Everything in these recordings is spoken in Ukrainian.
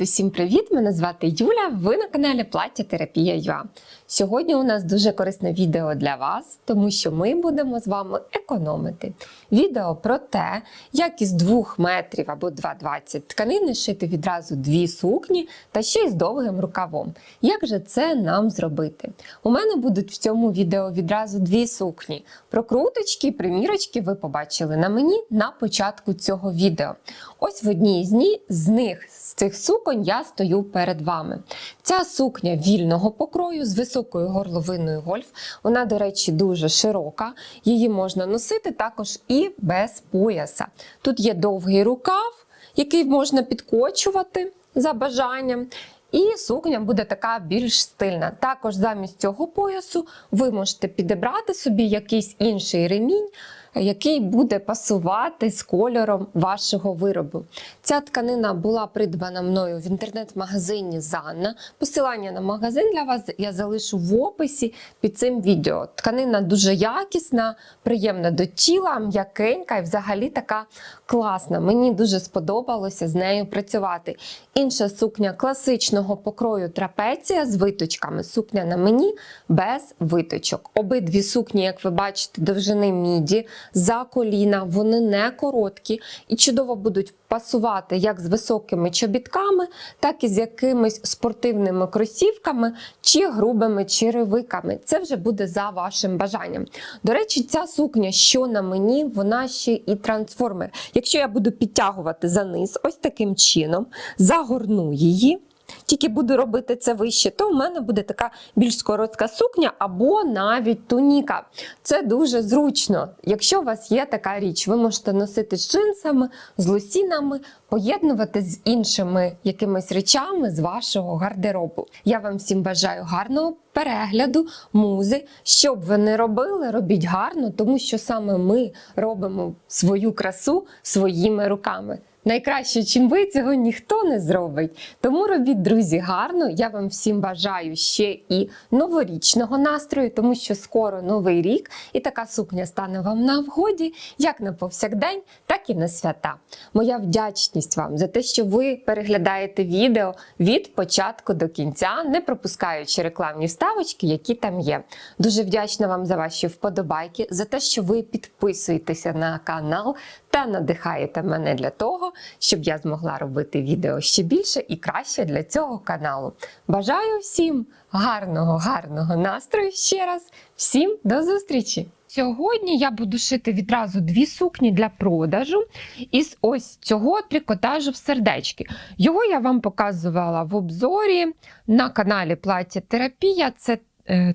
Усім привіт! Мене звати Юля. Ви на каналі Плаття Терапія ЮА. Сьогодні у нас дуже корисне відео для вас, тому що ми будемо з вами економити. Відео про те, як із 2 метрів або 2,20 тканини шити відразу дві сукні та ще й з довгим рукавом. Як же це нам зробити? У мене будуть в цьому відео відразу дві сукні. Прокруточки примірочки ви побачили на мені на початку цього відео. Ось в одній з, них, з цих суконь, я стою перед вами. Ця сукня вільного покрою з високою горловиною гольф. Вона, до речі, дуже широка. Її можна носити також і без пояса. Тут є довгий рукав, який можна підкочувати за бажанням. І сукня буде така більш стильна. Також замість цього поясу ви можете підібрати собі якийсь інший ремінь, який буде пасувати з кольором вашого виробу. Ця тканина була придбана мною в інтернет-магазині Занна. Посилання на магазин для вас я залишу в описі під цим відео. Тканина дуже якісна, приємна до тіла, м'якенька і взагалі така класна. Мені дуже сподобалося з нею працювати. Інша сукня класичного покрою трапеція з виточками. Сукня на мені без виточок. Обидві сукні, як ви бачите, довжини міді за коліна, вони не короткі і чудово будуть пасувати як з високими чобітками, так і з якимись спортивними кросівками чи грубими черевиками. Це вже буде за вашим бажанням. До речі, ця сукня, що на мені, вона ще і трансформер. Якщо я буду підтягувати за низ ось таким чином, загорну її. Тільки буду робити це вище, то у мене буде така більш коротка сукня або навіть туніка. Це дуже зручно. Якщо у вас є така річ, ви можете носити з джинсами, з лосінами, поєднувати з іншими якимись речами з вашого гардеробу. Я вам всім бажаю гарного перегляду, музи. Що б ви не робили, робіть гарно, тому що саме ми робимо свою красу своїми руками. Найкраще, чим ви цього ніхто не зробить. Тому робіть, друзі, гарно. Я вам всім бажаю ще і новорічного настрою, тому що скоро новий рік, і така сукня стане вам на вгоді, як на повсякдень, так і на свята. Моя вдячність вам за те, що ви переглядаєте відео від початку до кінця, не пропускаючи рекламні вставочки, які там є. Дуже вдячна вам за ваші вподобайки, за те, що ви підписуєтеся на канал та надихаєте мене для того, щоб я змогла робити відео ще більше і краще для цього каналу. Бажаю всім гарного, гарного настрою ще раз. Всім до зустрічі! Сьогодні я буду шити відразу дві сукні для продажу із ось цього трикотажу в сердечки. Його я вам показувала в обзорі на каналі Плаття Терапія. Це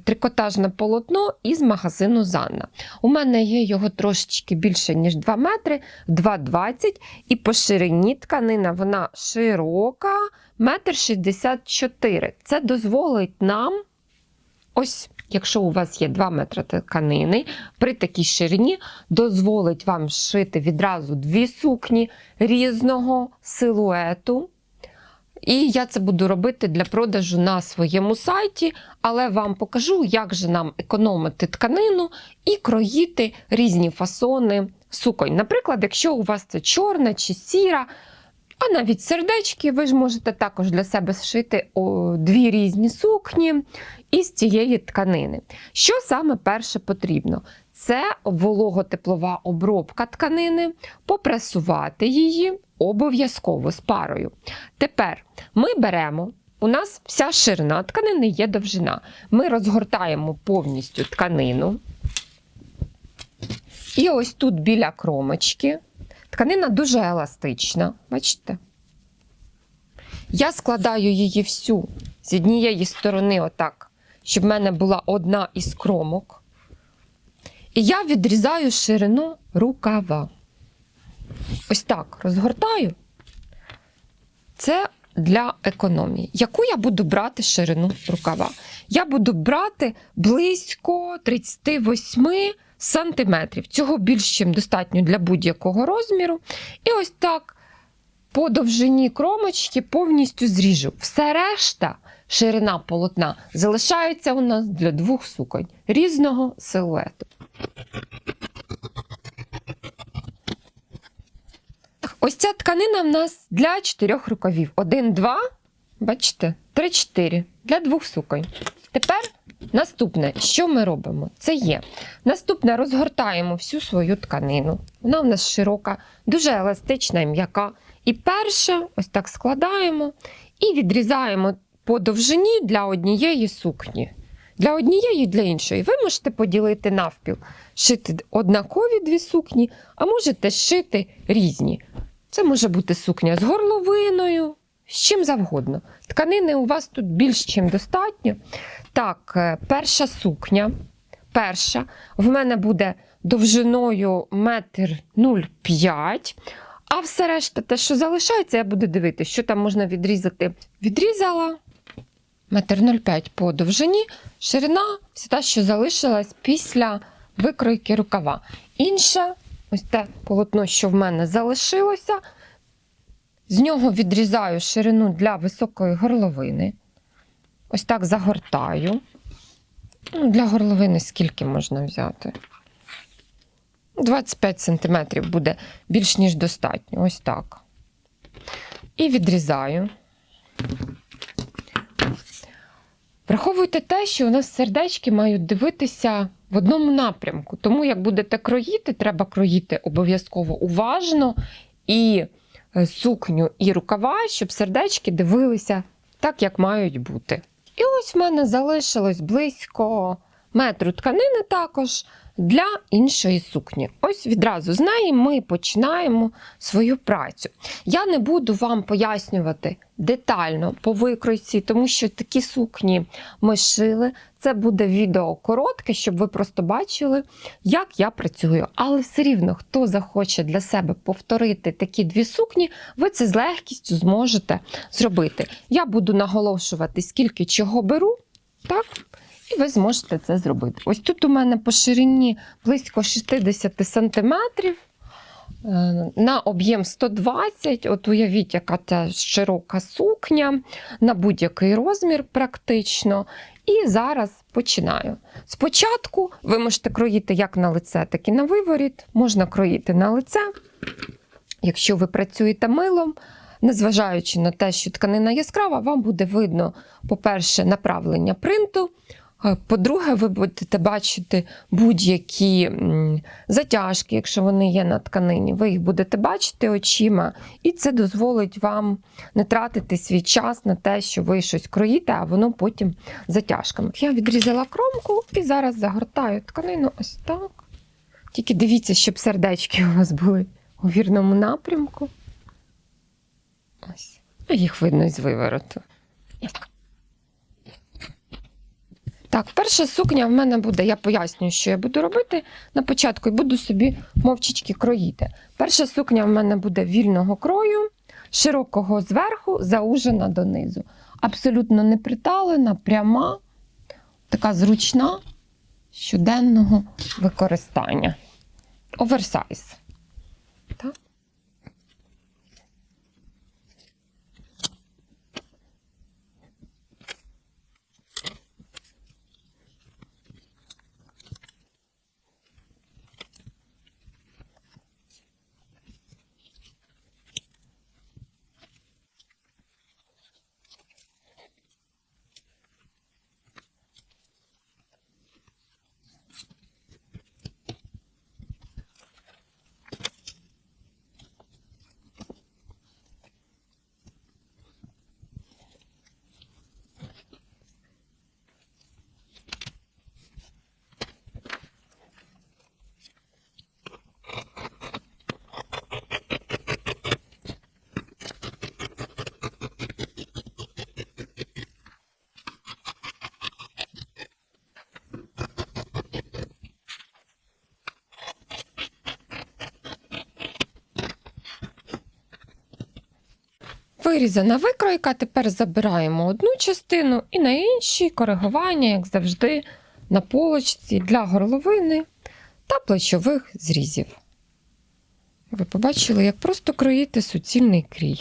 трикотажне полотно із магазину Занна. У мене є його трошечки більше, ніж 2 метри, 2,20 і по ширині тканина вона широка, 1,64 м. Це дозволить нам, ось, якщо у вас є 2 метри тканини, при такій ширині дозволить вам шити відразу дві сукні різного силуету. І я це буду робити для продажу на своєму сайті, але вам покажу, як же нам економити тканину і кроїти різні фасони суконь. Наприклад, якщо у вас це чорна чи сіра, а навіть сердечки, ви ж можете також для себе зшити дві різні сукні із цієї тканини. Що саме перше потрібно? Це вологотеплова обробка тканини, попресувати її обов'язково з парою. Тепер ми беремо, у нас вся ширина тканини є довжина. Ми розгортаємо повністю тканину. І ось тут біля кромочки. Тканина дуже еластична, бачите? Я складаю її всю з однієї сторони, отак, щоб в мене була одна із кромок. І я відрізаю ширину рукава. Ось так розгортаю. Це для економії. Яку я буду брати ширину рукава? Я буду брати близько 38 сантиметрів. Цього більш чим достатньо для будь-якого розміру. І ось так по довжині кромочки повністю зріжу. Все решта, ширина полотна, залишається у нас для двох суконь різного силуету. Ось ця тканина в нас для чотирьох рукавів. Один, два, бачите, три, чотири. Для двох суконь. Тепер наступне, що ми робимо? Це є. Наступне розгортаємо всю свою тканину. Вона в нас широка, дуже еластична і м'яка. І перше, ось так складаємо і відрізаємо по довжині для однієї сукні. Для однієї і для іншої. Ви можете поділити навпіл, шити однакові дві сукні, а можете шити різні. Це може бути сукня з горловиною, з чим завгодно. Тканини у вас тут більш чим достатньо. Так, е, перша сукня. Перша в мене буде довжиною метр 0,5. А все решта, те, що залишається, я буду дивитися, що там можна відрізати. Відрізала метр 0,5 по довжині, ширина все та, що залишилась після викройки рукава. Інше, ось те полотно, що в мене залишилося, з нього відрізаю ширину для високої горловини. Ось так загортаю. Ну, для горловини скільки можна взяти? 25 см буде більш ніж достатньо. Ось так. І відрізаю. Враховуйте те, що у нас сердечки мають дивитися в одному напрямку. Тому, як будете кроїти, треба кроїти обов'язково уважно і е, сукню, і рукава, щоб сердечки дивилися так, як мають бути. І ось в мене залишилось близько метру тканини також для іншої сукні. Ось відразу з неї ми починаємо свою працю. Я не буду вам пояснювати детально по викройці, тому що такі сукні ми шили. Це буде відео коротке, щоб ви просто бачили, як я працюю. Але все рівно, хто захоче для себе повторити такі дві сукні, ви це з легкістю зможете зробити. Я буду наголошувати, скільки чого беру, так? І ви зможете це зробити. Ось тут у мене по ширині близько 60 сантиметрів. Е, На об'єм 120, от уявіть, яка це широка сукня, на будь-який розмір практично. І зараз починаю. Спочатку ви можете кроїти як на лице, так і на виворіт. Можна кроїти на лице, якщо ви працюєте милом. Незважаючи на те, що тканина яскрава, вам буде видно, по-перше, направлення принту. Е, По-друге, ви будете бачити будь-які затяжки, якщо вони є на тканині, ви їх будете бачити очима, і це дозволить вам не тратити свій час на те, що ви щось кроїте, а воно потім затяжками. Я відрізала кромку і зараз загортаю тканину ось так. Тільки дивіться, щоб сердечки у вас були у вірному напрямку. Ось. А їх видно з вивороту. Так, перша сукня в мене буде, я пояснюю, що я буду робити на початку і буду собі мовчечки кроїти. Перша сукня в мене буде вільного крою, широкого зверху, заужена донизу. Абсолютно не приталена, пряма, така зручна щоденного використання. Оверсайз. Так. Вирізана викройка, тепер забираємо одну частину і на іншій коригування, як завжди, на полочці для горловини та плечових зрізів. Ви побачили, як просто кроїти суцільний крій.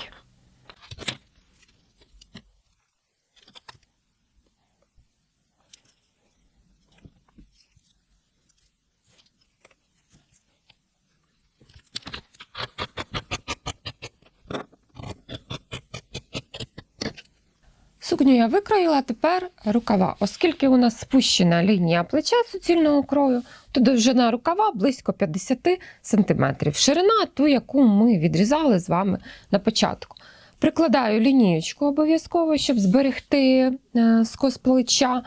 сукню я викроїла, тепер рукава. Оскільки у нас спущена лінія плеча суцільного крою, то довжина рукава близько 50 см. Ширина ту, яку ми відрізали з вами на початку. Прикладаю лінієчку обов'язково, щоб зберегти е, скос плеча,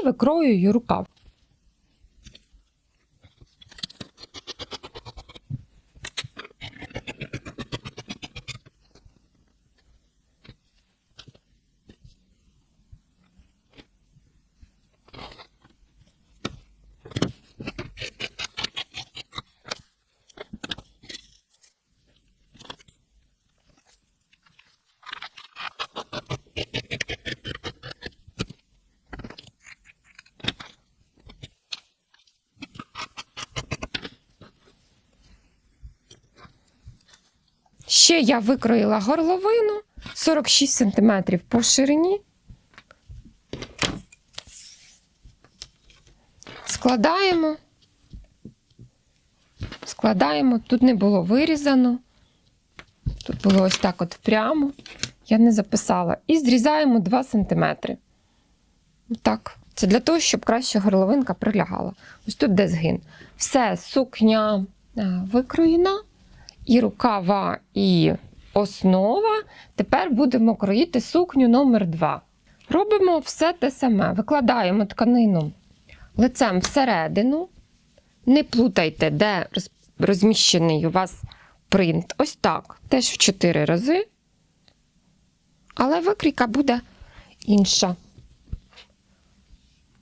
і викроюю рукав. Ще я викроїла горловину 46 см по ширині. Складаємо. Складаємо. Тут не було вирізано. Тут було ось так от прямо. Я не записала. І зрізаємо 2 см. Так. Це для того, щоб краще горловинка прилягала. Ось тут де згин. Все, сукня викроєна і рукава, і основа. Тепер будемо кроїти сукню номер 2 Робимо все те саме. Викладаємо тканину лицем всередину. Не плутайте, де розміщений у вас принт. Ось так. Теж в 4 рази. Але викрійка буде інша.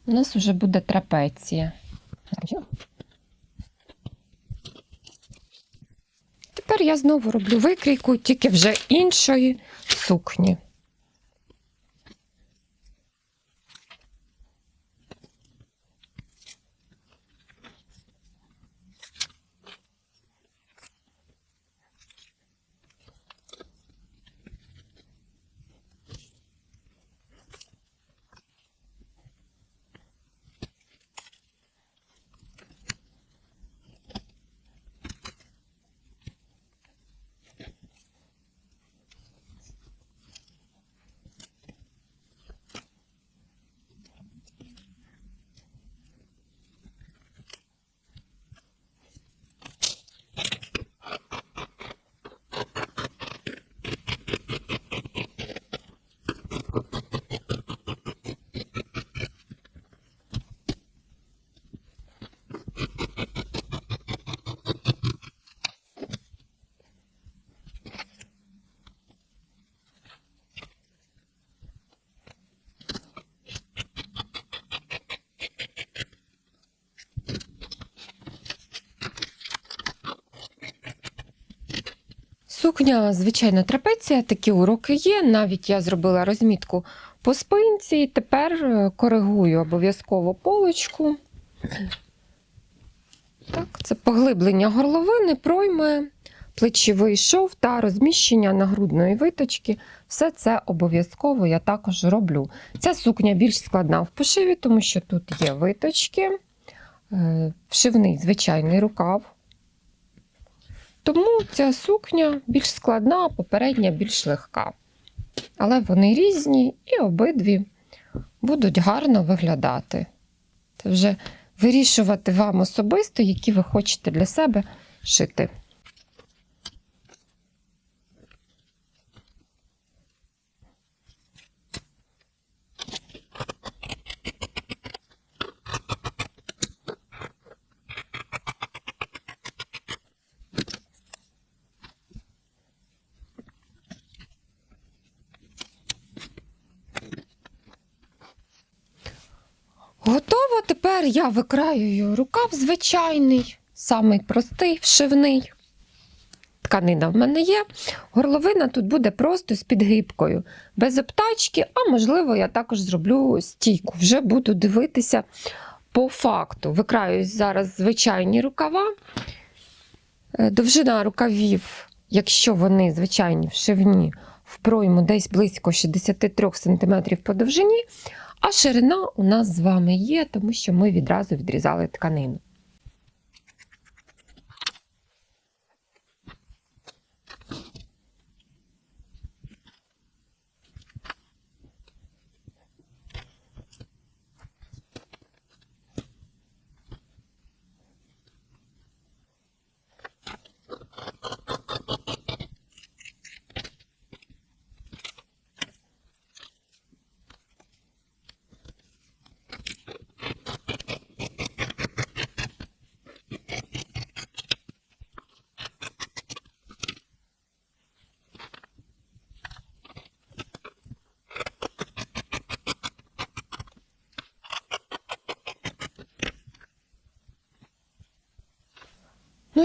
У нас вже буде трапеція. Тепер я знову роблю викрійку, тільки вже іншої сукні. Сукня, звичайно, трапеція, такі уроки є. Навіть я зробила розмітку по спинці. Тепер е, коригую обов'язково полочку. Так, це поглиблення горловини, пройми, плечовий шов та розміщення нагрудної виточки. Все це обов'язково я також роблю. Ця сукня більш складна в пошиві, тому що тут є виточки, е, вшивний звичайний рукав. Тому ця сукня більш складна, попередня більш легка. Але вони різні і обидві будуть гарно виглядати. Це вже вирішувати вам особисто, які ви хочете для себе шити. Готово. Тепер я викраюю рукав звичайний, самий простий, вшивний. Тканина в мене є. Горловина тут буде просто з підгибкою, без обтачки, а можливо, я також зроблю стійку. Вже буду дивитися по факту. Викраю зараз звичайні рукава. Е, Довжина рукавів, якщо вони звичайні вшивні, в пройму десь близько 63 см по довжині, а ширина у нас з вами є, тому що ми відразу відрізали тканину.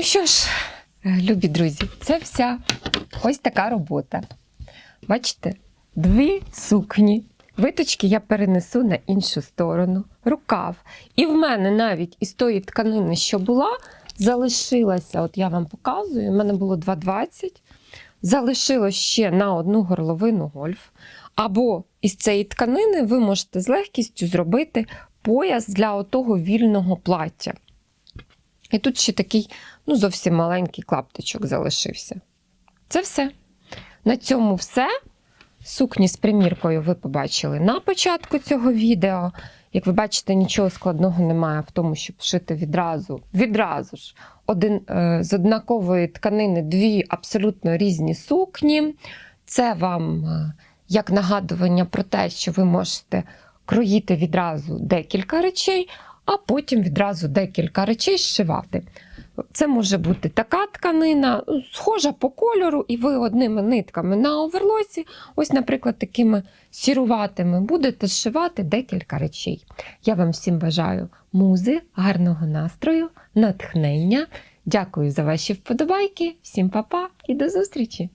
Що ж, любі друзі, це вся ось така робота. Бачите, дві сукні. Виточки я перенесу на іншу сторону, рукав. І в мене навіть із тої тканини, що була, залишилася, от я вам показую, в мене було 2,20, залишилось ще на одну горловину гольф. Або із цієї тканини ви можете з легкістю зробити пояс для отого вільного плаття. І тут ще такий, ну, зовсім маленький клаптичок залишився. Це все. На цьому все. Сукні з приміркою ви побачили на початку цього відео. Як ви бачите, нічого складного немає в тому, щоб вшити відразу, відразу ж один, е, з однакової тканини дві абсолютно різні сукні. Це вам е, як нагадування про те, що ви можете кроїти відразу декілька речей, а потім відразу декілька речей зшивати. Це може бути така тканина, схожа по кольору, і ви одними нитками на оверлосі, ось, наприклад, такими сіруватими, будете зшивати декілька речей. Я вам всім бажаю музи, гарного настрою, натхнення. Дякую за ваші вподобайки. Всім па-па і до зустрічі!